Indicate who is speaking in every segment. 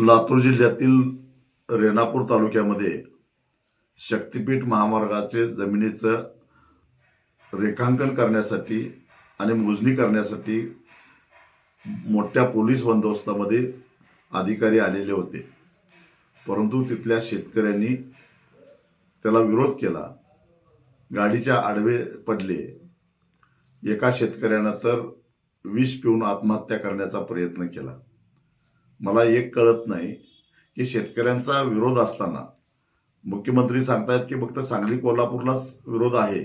Speaker 1: लातूर जिल्ह्यातील रेणापूर तालुक्यामध्ये शक्तिपीठ महामार्गाचे जमिनीचं रेखांकन करण्यासाठी आणि मोजणी करण्यासाठी मोठ्या पोलीस बंदोबस्तामध्ये अधिकारी आलेले होते. परंतु तिथल्या शेतकऱ्यांनी त्याला विरोध केला. गाडीच्या आडवे पडले. एका शेतकऱ्यानं तर विष पिऊन आत्महत्या करण्याचा प्रयत्न केला. मला एक कळत नाही की शेतकऱ्यांचा विरोध असताना मुख्यमंत्री सांगतायत की फक्त सांगली कोल्हापूरलाच विरोध आहे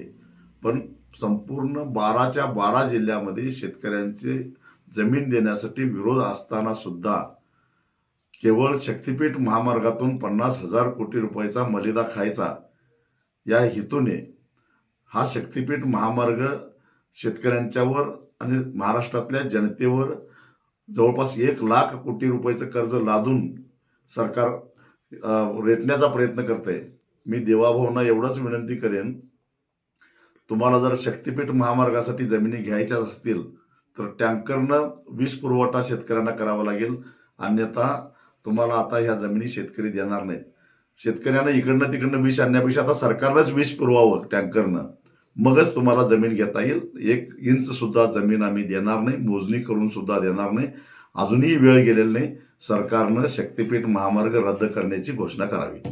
Speaker 1: पण संपूर्ण बाराच्या बारा जिल्ह्यामध्ये शेतकऱ्यांची जमीन देण्यासाठी विरोध असताना सुद्धा केवळ शक्तिपीठ महामार्गातून पन्नास हजार कोटी रुपयाचा मलिदा खायचा या हेतूने हा शक्तिपीठ महामार्ग शेतकऱ्यांच्यावर आणि महाराष्ट्रातल्या जनतेवर जवळपास एक लाख कोटी रुपयाचं कर्ज लादून सरकार रेटण्याचा प्रयत्न करते मी देवाभाऊंना एवढंच विनंती करेन तुम्हाला जर शक्तिपीठ महामार्गासाठी जमिनी घ्यायच्या असतील तर टँकरनं वीज पुरवठा शेतकऱ्यांना करावा लागेल. अन्यथा तुम्हाला आता ह्या जमिनी शेतकरी देणार नाहीत. शेतकऱ्यांना इकडनं तिकडनं विष आणण्यापेक्षा आता सरकारनंच विष पुरवावं टँकरनं. मगच तुम्हाला जमीन घेता येईल. एक इंच सुद्धा जमीन आम्ही देणार नाही मोजणी करून सुद्धा देणार नाही. अजूनही वेळ गेलेला नाही. सरकारनं शक्तिपीठ महामार्ग रद्द करण्याची घोषणा करावी.